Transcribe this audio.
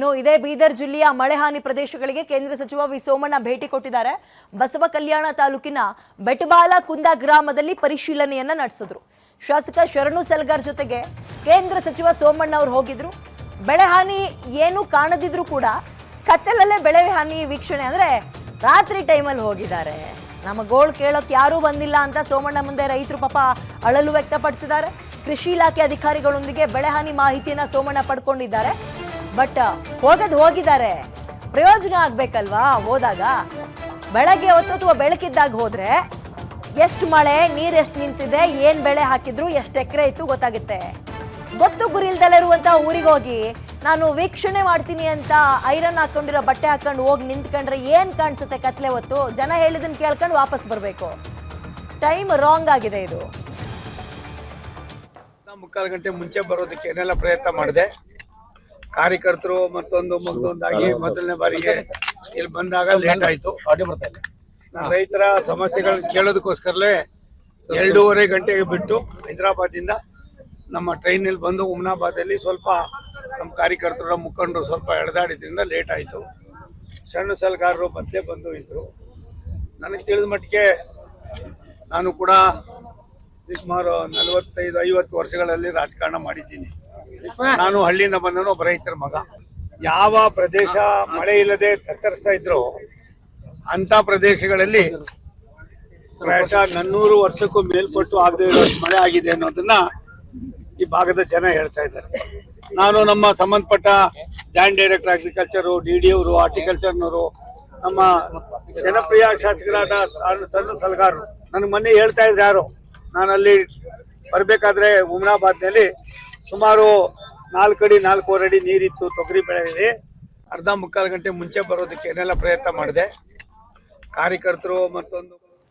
ಇನ್ನು ಇದೇ ಬೀದರ್ ಜಿಲ್ಲೆಯ ಮಳೆ ಹಾನಿ ಪ್ರದೇಶಗಳಿಗೆ ಕೇಂದ್ರ ಸಚಿವ ವಿ ಸೋಮಣ್ಣ ಭೇಟಿ ಕೊಟ್ಟಿದ್ದಾರೆ. ಬಸವ ಕಲ್ಯಾಣ ತಾಲೂಕಿನ ಬೆಟಬಾಲ ಕುಂದ ಗ್ರಾಮದಲ್ಲಿ ಪರಿಶೀಲನೆಯನ್ನ ನಡೆಸಿದ್ರು. ಶಾಸಕ ಶರಣು ಸಲ್ಗಾರ್ ಜೊತೆಗೆ ಕೇಂದ್ರ ಸಚಿವ ಸೋಮಣ್ಣ ಅವರು ಹೋಗಿದ್ರು. ಬೆಳೆ ಹಾನಿ ಏನು ಕಾಣದಿದ್ರು ಕೂಡ ಕತ್ತಲಲ್ಲೇ ಬೆಳೆ ಹಾನಿ ವೀಕ್ಷಣೆ ಅಂದ್ರೆ ರಾತ್ರಿ ಟೈಮಲ್ಲಿ ಹೋಗಿದ್ದಾರೆ. ನಮ್ಮ ಗೋಳ್ ಕೇಳೋಕೆ ಯಾರೂ ಬಂದಿಲ್ಲ ಅಂತ ಸೋಮಣ್ಣ ಮುಂದೆ ರೈತರು ಪಾಪ ಅಳಲು ವ್ಯಕ್ತಪಡಿಸಿದ್ದಾರೆ. ಕೃಷಿ ಇಲಾಖೆ ಅಧಿಕಾರಿಗಳೊಂದಿಗೆ ಬೆಳೆಹಾನಿ ಮಾಹಿತಿಯನ್ನ ಸೋಮಣ್ಣ ಪಡ್ಕೊಂಡಿದ್ದಾರೆ. ಬಟ್ ಹೋಗದ್ ಹೋಗಿದ್ದಾರೆ. ಪ್ರಯೋಜನ ಆಗ್ಬೇಕಲ್ವಾ? ಹೋದಾಗ ಬೆಳಗ್ಗೆ ಹೊತ್ತು ಅಥವಾ ಬೆಳಕಿದ್ದಾಗ ಹೋದ್ರೆ ಎಷ್ಟು ಮಳೆ, ನೀರ್ ಎಷ್ಟು ನಿಂತಿದೆ, ಏನ್ ಬೆಳೆ ಹಾಕಿದ್ರು, ಎಷ್ಟು ಎಕರೆ ಇತ್ತು ಗೊತ್ತಾಗುತ್ತೆ. ಗೊತ್ತು ಗುರಿ ಇಲ್ದಲೇ ಇರುವಂತಹ ಊರಿಗೆ ಹೋಗಿ ನಾನು ವೀಕ್ಷಣೆ ಮಾಡ್ತೀನಿ ಅಂತ ಐರನ್ ಹಾಕೊಂಡಿರೋ, ಬಟ್ಟೆ ಹಾಕೊಂಡು ಹೋಗಿ ನಿಂತ್ಕೊಂಡ್ರೆ ಏನ್ ಕಾಣಿಸುತ್ತೆ ಕತ್ಲೆ ಹೊತ್ತು? ಜನ ಹೇಳಿದನ್ ಕೇಳ್ಕೊಂಡು ವಾಪಸ್ ಬರಬೇಕು. ಟೈಮ್ ರಾಂಗ್ ಆಗಿದೆ ಇದು. ಮುಕ್ಕಾಲು ಗಂಟೆ ಮುಂಚೆ ಬರೋದಕ್ಕೆ ಏನೆಲ್ಲ ಪ್ರಯತ್ನ ಮಾಡಿದೆ? ಕಾರ್ಯಕರ್ತರು ಮತ್ತೊಂದು ಮತ್ತೊಂದಾಗಿ ಮೊದಲನೇ ಬಾರಿಗೆ ಇಲ್ಲಿ ಬಂದಾಗ ಲೇಟ್ ಆಯ್ತು. ನಾನು ರೈತರ ಸಮಸ್ಯೆಗಳನ್ನ ಕೇಳೋದಕ್ಕೋಸ್ಕರಲೇ ಎರಡೂವರೆ ಗಂಟೆಗೆ ಬಿಟ್ಟು ಹೈದರಾಬಾದಿಂದ ನಮ್ಮ ಟ್ರೈನಲ್ಲಿ ಬಂದು ಉಮ್ನಾಬಾದಲ್ಲಿ ಸ್ವಲ್ಪ ನಮ್ಮ ಕಾರ್ಯಕರ್ತರ ಮುಖಂಡರು ಸ್ವಲ್ಪ ಎಳೆದಾಡಿದ್ರಿಂದ ಲೇಟ್ ಆಯ್ತು. ಸಣ್ಣ ಸಲಗಾರರು ಮತ್ತೆ ಬಂದು ಇದ್ರು. ನನಗೆ ತಿಳಿದ ಮಟ್ಟಿಗೆ ನಾನು ಕೂಡ ಸುಮಾರು ನಲವತ್ತೈದು ಐವತ್ತು ವರ್ಷಗಳಲ್ಲಿ ರಾಜಕಾರಣ ಮಾಡಿದ್ದೀನಿ. ನಾನು ಹಳ್ಳಿಯಿಂದ ಬಂದನು ಒಬ್ಬ ರೈತರ ಮಗ. ಯಾವ ಪ್ರದೇಶ ಮಳೆ ಇಲ್ಲದೆ ತತ್ತರಿಸ್ತಾ ಇದ್ರು ಅಂತ ಪ್ರದೇಶಗಳಲ್ಲಿ ಪ್ರಾಯಶಃ ನನ್ನೂರು ವರ್ಷಕ್ಕೂ ಮೇಲ್ಪಟ್ಟು ಆಗದೇ ಇರೋಷ್ಟು ಮಳೆ ಆಗಿದೆ ಅನ್ನೋದನ್ನ ಈ ಭಾಗದ ಜನ ಹೇಳ್ತಾ ಇದ್ದಾರೆ. ನಾನು ನಮ್ಮ ಸಂಬಂಧಪಟ್ಟ joint director agriculture D D ಅವರು ಆರ್ಟಿಕಲ್ಚರ್ನವರು ನಮ್ಮ ಜನಪ್ರಿಯ ಶಾಸಕರಾದ ಸಣ್ಣ ಸಣ್ಣ ಸಲಗಾರರು. ನನಗೆ ಮೊನ್ನೆ ಹೇಳ್ತಾ ಇದ್ರು ಯಾರು? ನಾನು ಅಲ್ಲಿ ಬರಬೇಕಾದ್ರೆ ಉಮ್ನಾಬಾದ್ನಲ್ಲಿ ಸುಮಾರು ನಾಲ್ಕು ಅಡಿ, ನಾಲ್ಕೂವರೆ ಅಡಿ ನೀರಿತ್ತು ತೊಗರಿ ಬೆಳೆಯಲ್ಲಿ. ಅರ್ಧ ಮುಕ್ಕಾಲು ಗಂಟೆ ಮುಂಚೆ ಬರೋದಕ್ಕೆ ಏನೆಲ್ಲ ಪ್ರಯತ್ನ ಮಾಡಿದೆ. ಕಾರ್ಯಕರ್ತರು ಮತ್ತೊಂದು